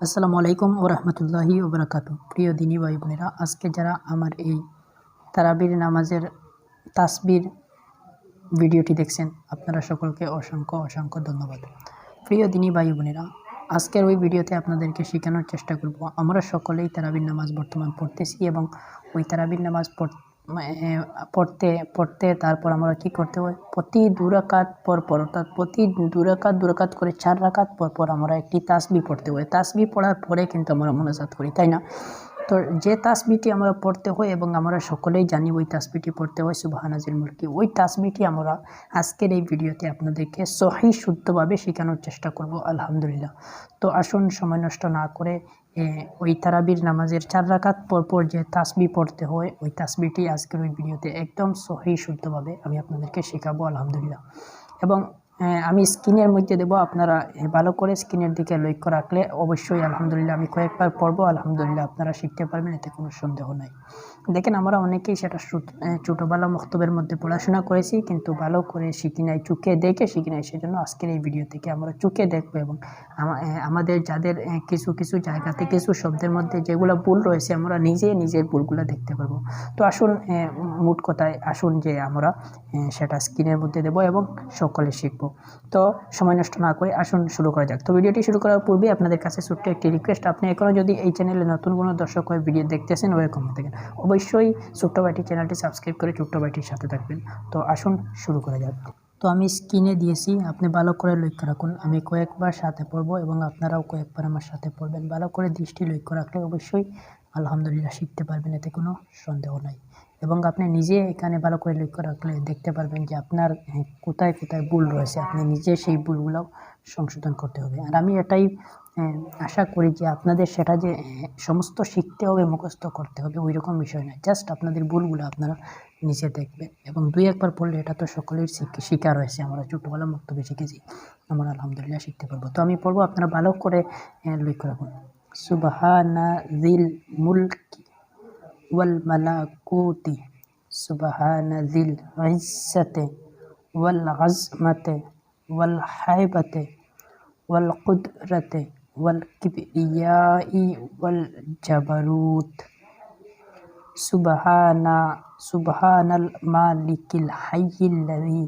আসসালামু আলাইকুম ও রহমতুল্লাহি ওবরাকাতু প্রিয় দিনী ভাই বোনেরা আজকে যারা আমার এই তারাবির নামাজের তাসবির ভিডিওটি দেখছেন, আপনারা সকলকে অসংখ্য অসংখ্য ধন্যবাদ। প্রিয় দিনী ভাই বোনেরা আজকের ওই ভিডিওতে আপনাদেরকে শেখানোর চেষ্টা করব, আমরা সকলেই তারাবির নামাজ বর্তমান পড়তেছি এবং ওই তারাবির নামাজ পড়তে পড়তে পড়তে তারপর আমরা কি করতে হয়? প্রতি দুরাকাত পর পর, অর্থাৎ প্রতি দুরাকাত দুরাকাত করে চার রাকাত পর পর আমরা একটি তাসবি পড়তে হয়। তাসবি পড়ার পরে কিন্তু আমরা মনোজাত করি, তাই না? তো যে তাসবিটি আমরা পড়তে হয় এবং আমরা সকলেই জানি ওই তাসবিটি পড়তে হয় সুবাহানাজির মুলকি ওই তাসবিটি আমরা আজকের এই ভিডিওতে আপনাদেরকে সহি, শুদ্ধভাবে শেখানোর চেষ্টা করব, আলহামদুলিল্লাহ। তো আসুন সময় নষ্ট না করে ওই তারাবির নামাজের চার রাকাত পরপর যে তাসবি পড়তে হয়, ওই তাসবিটি আজকের ওই ভিডিওতে একদম সহি শুদ্ধভাবে আমি আপনাদেরকে শেখাবো, আলহামদুলিল্লাহ। এবং আমি স্ক্রিনের মধ্যে দেবো, আপনারা ভালো করে স্ক্রিনের দিকে লক্ষ্য রাখলে অবশ্যই আলহামদুলিল্লাহ আমি কয়েকবার পড়ব, আলহামদুলিল্লাহ আপনারা শিখতে পারবেন, এতে কোনো সন্দেহ নাই। দেখেন আমরা অনেকেই সেটা ছোটোবেলা মক্তবের মধ্যে পড়াশোনা করেছি, কিন্তু ভালো করে শিখি নাই চুকে দেখে শিখি নাই, সেজন্য আজকের এই ভিডিও থেকে আমরা চুকে দেখব এবং আমাদের যাদের কিছু কিছু জায়গাতে কিছু শব্দের মধ্যে যেগুলো ভুল রয়েছে, আমরা নিজে নিজের ভুলগুলো দেখতে পারব। তো আসুন মোট কথায় আসুন যে আমরা সেটা স্ক্রিনের মধ্যে দেবো এবং সকলে শিখব। তো সময় নষ্ট না করে আসুন শুরু করা যাক। তো ভিডিওটি শুরু করার পূর্বে আপনাদের কাছে ছোট্ট একটি রিকোয়েস্ট আপনি এখনও যদি এই চ্যানেলে নতুন কোনো দর্শক হয়ে ভিডিও দেখতেছেন ওরকম থাকেন। অবশ্যই ছোট্ট বাইটি চ্যানেলটি সাবস্ক্রাইব করে ছোট্ট বাইটির সাথে থাকবেন। তো আসুন শুরু করা যাক। তো আমি স্ক্রিনে দিয়েছি, আপনি ভালো করে লক্ষ্য রাখুন। আমি কয়েকবার সাথে পড়ব এবং আপনারাও কয়েকবার আমার সাথে পড়বেন। ভালো করে দৃষ্টি লক্ষ্য রাখলে অবশ্যই আলহামদুলিল্লাহ শিখতে পারবেন, এতে কোনো সন্দেহ নাই। এবং আপনি নিজে এখানে ভালো করে লক্ষ্য রাখলে দেখতে পারবেন যে আপনার কোথায় কোথায় ভুল রয়েছে, আপনি নিজে সেই ভুলগুলো সংশোধন করতে হবে। আর আমি এটাই আশা করি যে আপনাদের সেটা যে সমস্ত শিখতে হবে, মুখস্থ করতে হবে ওই রকম বিষয় নয়। জাস্ট আপনাদের ভুলগুলো আপনারা নিজে দেখবেন। এবং দুই একবার পড়লে এটা তো সকলের শিকার রয়েছে আমরা ছোটোবেলা বক্তব্য শিখেছি। আমরা আলহামদুলিল্লাহ শিখতে পারব। তো আমি পড়ব, আপনারা ভালো করে লক্ষ্য রাখুন। সুবাহানা জিল মুলকি والملكوت سبحان ذي العزة والعزمة والحيبة والقدرة والكبرياء والجبروت. سبحان سبحان المالك الحي الذي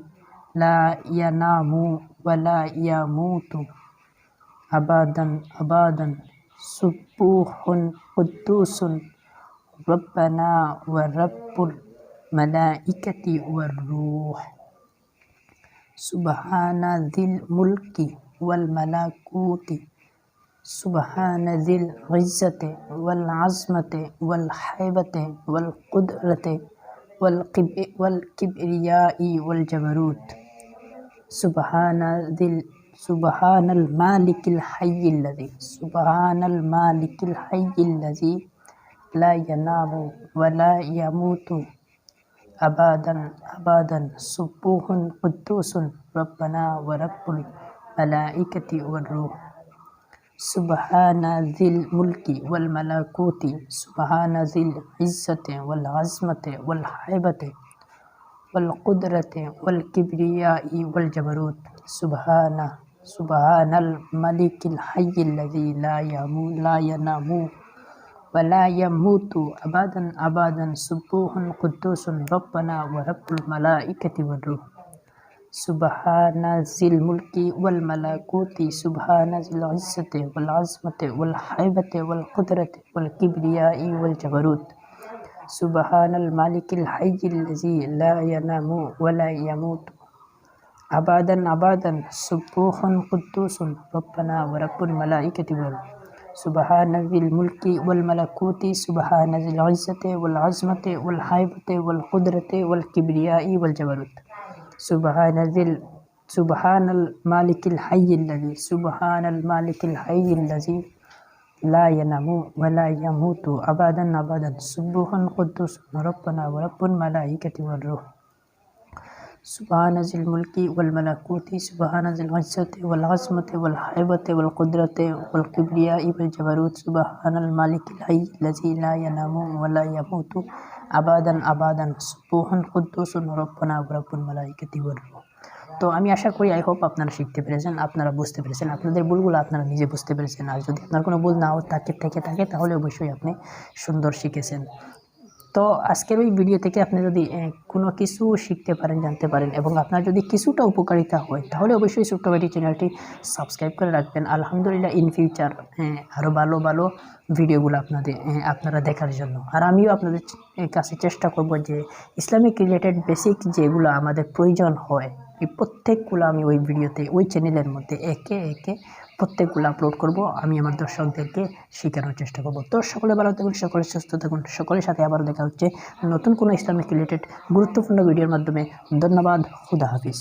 لا ينام ولا يموت. أبدا أبدا. سبوح قدوس ربنا ورب الملائكة والروح. سبحان ذي الملك والملكوت. سبحان ذي العزة والعظمة والحيبة والقدرة والكبرياء والجبروت. سبحان ذي سبحان المالك الحي الذي سبحان المالك الحي الذي لا ينام ولا يموت أبدا أبدا. سبوح قدوس ربنا ورب الملائكة والروح. سبحان ذي الملك والملكوت سبحان ذي العزة والعظمة والحيبة والقدرة والكبرياء والجبروت. سبحان سبحان الملك الحي الذي لا يموت لا ينام ولا يموت أبدا أبدا. سبوح قدوس ربنا ورب الملائكة والروح. سبحان ذي الملك والملكوت. سبحان ذي العزة والعظمة والحيبة والقدرة والكبرياء والجبروت. سبحان الملك الحي الذي لا ينام ولا يموت أبدا أبدا. سبوح قدوس ربنا ورب الملائكة والروح. سبحان ذي الملك والملكوت سبحان ذي العزة والعظمة والحيبة والقدرة والكبرياء والجبروت. سبحان ذي سبحان المالك الحي الذي سبحان المالك الحي الذي لا ينام ولا يموت أبدا أبدا. سبح قدوس ربنا ورب الملائكة والروح. সুবাহান জিল মুলকি ওয়াল মালাকুতি সুবাহান জিল হজরত ওয়াল আসমত ওয়াল হাইবত ওয়াল কুদরত ওয়াল কিবরিয়া ইবল জবরুত সুবাহান আল মালিক লাই লজি লা ইয়ানামু ওয়ালা ইয়ামুতু আবাদান তো আমি আশা করি, আই হোপ আপনারা শিখতে পেরেছেন, আপনারা বুঝতে পেরেছেন, আপনাদের ভুলগুলো আপনারা নিজে বুঝতে পেরেছেন। আর যদি আপনার কোনো ভুল নাও থাকে, থেকে থাকে, তাহলে অবশ্যই আপনি সুন্দর শিখেছেন। তো আজকের ওই ভিডিও থেকে আপনি যদি কোনো কিছু শিখতে পারেন, জানতে পারেন এবং আপনার যদি কিছুটা উপকারিতা হয়, তাহলে অবশ্যই ছোট্ট চ্যানেলটি সাবস্ক্রাইব করে রাখবেন। আলহামদুলিল্লাহ ইন ফিউচার আরও ভালো ভালো ভিডিওগুলো আপনাদের আপনারা দেখার জন্য। আর আমিও আপনাদের কাছে চেষ্টা করব যে, ইসলামিক রিলেটেড বেসিক যেগুলো আমাদের প্রয়োজন হয়, এই প্রত্যেকগুলো আমি ওই ভিডিওতে ওই চ্যানেলের মধ্যে একে একে প্রত্যেকগুলো আপলোড করব, আমি আমার দর্শকদেরকে শেখানোর চেষ্টা করব। তো সকলে ভালো থাকুন, সকলে সুস্থ থাকুন, সকলের সাথে আবার দেখা হচ্ছে নতুন কোনো ইসলামিক রিলেটেড গুরুত্বপূর্ণ ভিডিওর মাধ্যমে। ধন্যবাদ, খুদা হাফিজ।